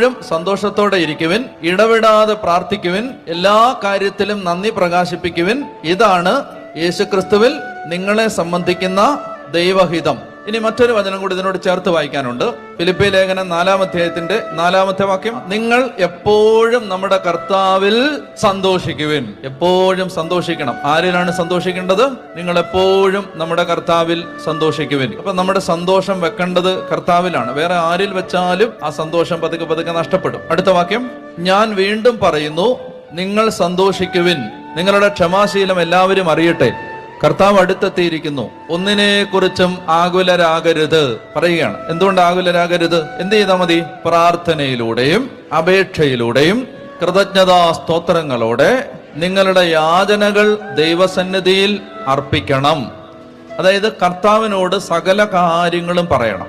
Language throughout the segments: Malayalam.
എപ്പോഴും സന്തോഷത്തോടെ ഇരിക്കുവിൻ ഇടവിടാതെ പ്രാർത്ഥിക്കുവിൻ എല്ലാ കാര്യത്തിലും നന്ദി പ്രകാശിപ്പിക്കുവിൻ. ഇതാണ് യേശുക്രിസ്തുവിൽ നിങ്ങളെ സംബന്ധിക്കുന്ന ദൈവഹിതം. ഇനി മറ്റൊരു വചനം കൂടി ഇതിനോട് ചേർത്ത് വായിക്കാനുണ്ട്. ഫിലിപ്പി ലേഖനം നാലാം അധ്യായത്തിന്റെ നാലാമത്തെ വാക്യം നിങ്ങൾ എപ്പോഴും നമ്മുടെ കർത്താവിൽ സന്തോഷിക്കുവിൻ. എപ്പോഴും സന്തോഷിക്കണം. ആരിലാണ് സന്തോഷിക്കേണ്ടത്? നിങ്ങൾ എപ്പോഴും നമ്മുടെ കർത്താവിൽ സന്തോഷിക്കുവിൻ. അപ്പൊ നമ്മുടെ സന്തോഷം വെക്കേണ്ടത് കർത്താവിലാണ്. വേറെ ആരിൽ വെച്ചാലും ആ സന്തോഷം പതുക്കെ പതുക്കെ നഷ്ടപ്പെടും. അടുത്ത വാക്യം ഞാൻ വീണ്ടും പറയുന്നു നിങ്ങൾ സന്തോഷിക്കുവിൻ. നിങ്ങളുടെ ക്ഷമാശീലം എല്ലാവരും അറിയട്ടെ. കർത്താവ് അടുത്തെത്തിയിരിക്കുന്നു. ഒന്നിനെ കുറിച്ചും ആകുലരാകരുത് പറയുകയാണ്. എന്തുകൊണ്ട് ആകുലരാകരുത്? എന്ത് ചെയ്താൽ മതി? പ്രാർത്ഥനയിലൂടെയും അപേക്ഷയിലൂടെയും കൃതജ്ഞതാ സ്തോത്രങ്ങളോടെ നിങ്ങളുടെ യാചനകൾ ദൈവസന്നിധിയിൽ അർപ്പിക്കണം. അതായത് കർത്താവിനോട് സകല കാര്യങ്ങളും പറയണം.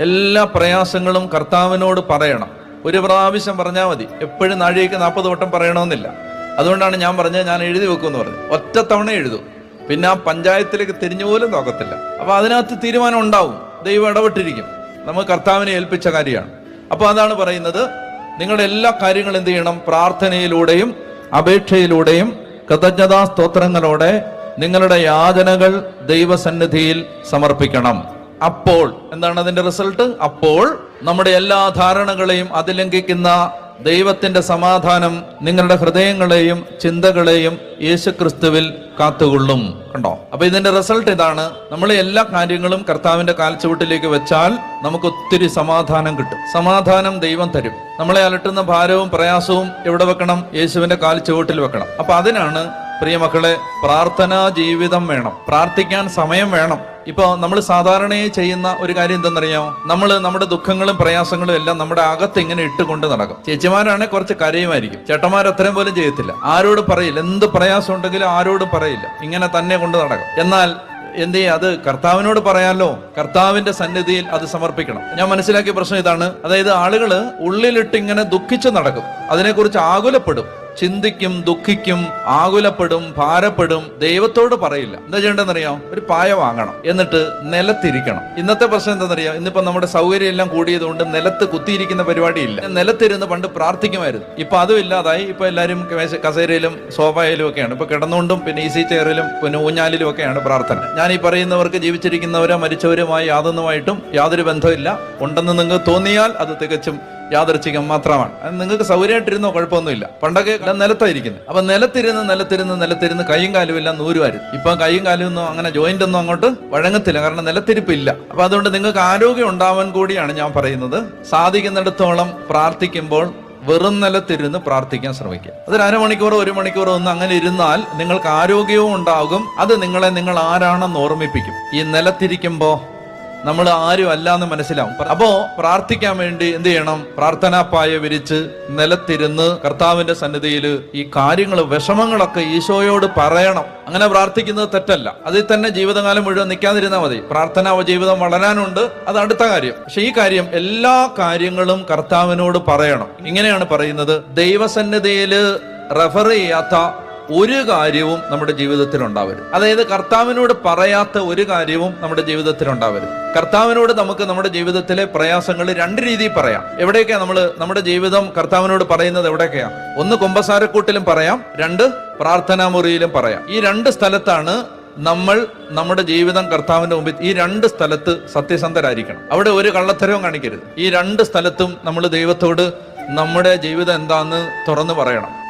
എല്ലാ പ്രയാസങ്ങളും കർത്താവിനോട് പറയണം. ഒരു പ്രാവശ്യം പറഞ്ഞാൽ മതി. എപ്പോഴും നാഴികയ്ക്ക് നാൽപ്പത് വട്ടം പറയണമെന്നില്ല. അതുകൊണ്ടാണ് ഞാൻ പറഞ്ഞത് ഞാൻ എഴുതി വെക്കുമെന്ന് പറഞ്ഞു ഒറ്റ തവണ എഴുതൂ. പിന്നെ ആ പഞ്ചായത്തിലേക്ക് തിരിഞ്ഞു പോലും നോക്കത്തില്ല. അപ്പൊ അതിനകത്ത് തീരുമാനം ഉണ്ടാവും. ദൈവം ഇടപെട്ടിരിക്കും. നമ്മൾ കർത്താവിനെ ഏൽപ്പിച്ച കാര്യമാണ്. അപ്പൊ അതാണ് പറയുന്നത് നിങ്ങളുടെ എല്ലാ കാര്യങ്ങളും എന്ത് ചെയ്യണം? പ്രാർത്ഥനയിലൂടെയും അപേക്ഷയിലൂടെയും കൃതജ്ഞതാ സ്തോത്രങ്ങളോടെ നിങ്ങളുടെ യാചനകൾ ദൈവസന്നിധിയിൽ സമർപ്പിക്കണം. അപ്പോൾ എന്താണ് അതിന്റെ റിസൾട്ട്? അപ്പോൾ നമ്മുടെ എല്ലാ ധാരണകളെയും അതിലംഘിക്കുന്ന ദൈവത്തിന്റെ സമാധാനം നിങ്ങളുടെ ഹൃദയങ്ങളെയും ചിന്തകളെയും യേശുക്രിസ്തുവിൽ കാത്തുകൊള്ളും. കണ്ടോ? അപ്പൊ ഇതിന്റെ റിസൾട്ട് ഇതാണ്. നമ്മൾ എല്ലാ കാര്യങ്ങളും കർത്താവിന്റെ കാൽച്ചുവട്ടിലേക്ക് വെച്ചാൽ നമുക്ക് ഒത്തിരി സമാധാനം കിട്ടും. സമാധാനം ദൈവം തരും. നമ്മളെ അലട്ടുന്ന ഭാരവും പ്രയാസവും എവിടെ വെക്കണം? യേശുവിന്റെ കാൽച്ചുവട്ടിൽ വെക്കണം. അപ്പൊ അതിനാണ് പ്രിയ മക്കളെ പ്രാർത്ഥനാ ജീവിതം വേണം. പ്രാർത്ഥിക്കാൻ സമയം വേണം. ഇപ്പൊ നമ്മൾ സാധാരണയായി ചെയ്യുന്ന ഒരു കാര്യം എന്തെന്നറിയാമോ നമ്മൾ നമ്മുടെ ദുഃഖങ്ങളും പ്രയാസങ്ങളും എല്ലാം നമ്മുടെ അകത്ത് ഇങ്ങനെ ഇട്ടുകൊണ്ട് നടക്കും. ചേച്ചിമാരാണെങ്കിൽ കുറച്ച് കരയുമായിരിക്കും. ചേട്ടന്മാർ അത്രയും പോലും ചെയ്യത്തില്ല. ആരോട് പറയില്ല. എന്ത് പ്രയാസം ഉണ്ടെങ്കിലും ആരോടും പറയില്ല. ഇങ്ങനെ തന്നെ കൊണ്ട് നടക്കും. എന്നാൽ എന്ത് ചെയ്യുക അത് കർത്താവിനോട് പറയാലോ? കർത്താവിന്റെ സന്നിധിയിൽ അത് സമർപ്പിക്കണം. ഞാൻ മനസ്സിലാക്കിയ പ്രശ്നം ഇതാണ്. അതായത് ആളുകൾ ഉള്ളിലിട്ട് ഇങ്ങനെ ദുഃഖിച്ച് നടക്കും. അതിനെക്കുറിച്ച് ആകുലപ്പെടും. ചിന്തിക്കും ദുഃഖിക്കും ആകുലപ്പെടും ഭാരപ്പെടും ദൈവത്തോട് പറയില്ല. എന്താ ചെയ്യേണ്ടതെന്നറിയാം? ഒരു പായ വാങ്ങണം. എന്നിട്ട് നിലത്തിരിക്കണം. ഇന്നത്തെ പ്രശ്നം എന്താണെന്നറിയാം? ഇന്നിപ്പോ നമ്മുടെ സൗകര്യം എല്ലാം കൂടിയതുകൊണ്ട് നിലത്ത് കുത്തിയിരിക്കുന്ന പരിപാടിയില്ല. നിലത്തിരുന്ന് പണ്ട് പ്രാർത്ഥിക്കുമായിരുന്നു. ഇപ്പൊ അതും ഇല്ലാതായി. ഇപ്പൊ എല്ലാവരും കസേരയിലും സോഫയിലും ഒക്കെയാണ്. ഇപ്പൊ കിടന്നുകൊണ്ടും പിന്നെ ഈസി ചെയറിലും പിന്നെ ഊഞ്ഞാലിലും ഒക്കെയാണ് പ്രാർത്ഥന. ഞാൻ ഈ പറയുന്നവർക്ക് ജീവിച്ചിരിക്കുന്നവരോ മരിച്ചവരുമായി യാതൊന്നുമായിട്ടും യാതൊരു ബന്ധമില്ല ഉണ്ടെന്ന് നിങ്ങൾക്ക് തോന്നിയാൽ അത് തികച്ചും യാദർച്ഛികം മാത്രമാണ്. നിങ്ങൾക്ക് സൗകര്യമായിട്ടിരുന്നോ കുഴപ്പമൊന്നുമില്ല. പണ്ടൊക്കെ നിലത്തായിരിക്കുന്നത് അപ്പൊ നിലത്തിരുന്ന് നിലത്തിരുന്ന് നിലത്തിരുന്ന് കൈയും കാലും എല്ലാം നൂരുമായിരുന്നു ഇപ്പൊ കൈയും കാലും ഒന്നും അങ്ങനെ ജോയിന്റ് ഒന്നും അങ്ങോട്ട് വഴങ്ങത്തില്ല കാരണം നിലത്തിരിപ്പില്ല. അപ്പൊ അതുകൊണ്ട് നിങ്ങൾക്ക് ആരോഗ്യം ഉണ്ടാവാൻ കൂടിയാണ് ഞാൻ പറയുന്നത്. സാധിക്കുന്നിടത്തോളം പ്രാർത്ഥിക്കുമ്പോൾ വെറും നിലത്തിരുന്ന് പ്രാർത്ഥിക്കാൻ ശ്രമിക്കുക. അതൊരു അരമണിക്കൂറോ ഒരു മണിക്കൂറോ ഒന്ന് അങ്ങനെ ഇരുന്നാൽ നിങ്ങൾക്ക് ആരോഗ്യവും ഉണ്ടാകും. അത് നിങ്ങളെ നിങ്ങൾ ആരാണെന്ന് ഓർമ്മിപ്പിക്കും. ഈ നിലത്തിരിക്കുമ്പോ നമ്മൾ ആരും അല്ല എന്ന് മനസ്സിലാവും അപ്പോ പ്രാർത്ഥിക്കാൻ വേണ്ടി എന്ത് ചെയ്യണം? പ്രാർത്ഥനാപ്പായ വിരിച്ച് നിലത്തിരുന്ന് കർത്താവിന്റെ സന്നിധിയിൽ ഈ കാര്യങ്ങൾ വിഷമങ്ങളൊക്കെ ഈശോയോട് പറയണം. അങ്ങനെ പ്രാർത്ഥിക്കുന്നത് തെറ്റല്ല. അതിൽ തന്നെ ജീവിതകാലം മുഴുവൻ നിൽക്കാതിരുന്നാൽ മതി. പ്രാർത്ഥനാ ജീവിതം വളരാനുണ്ട്. അത് അടുത്ത കാര്യം. പക്ഷെ ഈ കാര്യം എല്ലാ കാര്യങ്ങളും കർത്താവിനോട് പറയണം. ഇങ്ങനെയാണ് പറയുന്നത്. ദൈവസന്നിധിയിൽ റെഫർ ചെയ്യാത്ത ഒരു കാര്യവും നമ്മുടെ ജീവിതത്തിൽ ഉണ്ടാവരുത് അതായത് കർത്താവിനോട് പറയാത്ത ഒരു കാര്യവും നമ്മുടെ ജീവിതത്തിൽ ഉണ്ടാവരുത് കർത്താവിനോട് നമുക്ക് നമ്മുടെ ജീവിതത്തിലെ പ്രയാസങ്ങൾ രണ്ട് രീതിയിൽ പറയാം. എവിടെയൊക്കെയാ നമ്മൾ നമ്മുടെ ജീവിതം കർത്താവിനോട് പറയുന്നത് എവിടെയൊക്കെയാ? ഒന്ന് കുമ്പസാരക്കൂട്ടിലും പറയാം രണ്ട് പ്രാർത്ഥനാ മുറിയിലും പറയാം. ഈ രണ്ട് സ്ഥലത്താണ് നമ്മൾ നമ്മുടെ ജീവിതം കർത്താവിന്റെ മുമ്പിൽ ഈ രണ്ട് സ്ഥലത്ത് സത്യസന്ധരായിരിക്കണം. അവിടെ ഒരു കള്ളത്തരവും കാണിക്കരുത്. ഈ രണ്ട് സ്ഥലത്തും നമ്മൾ ദൈവത്തോട് നമ്മുടെ ജീവിതം എന്താന്ന് തുറന്നു പറയണം.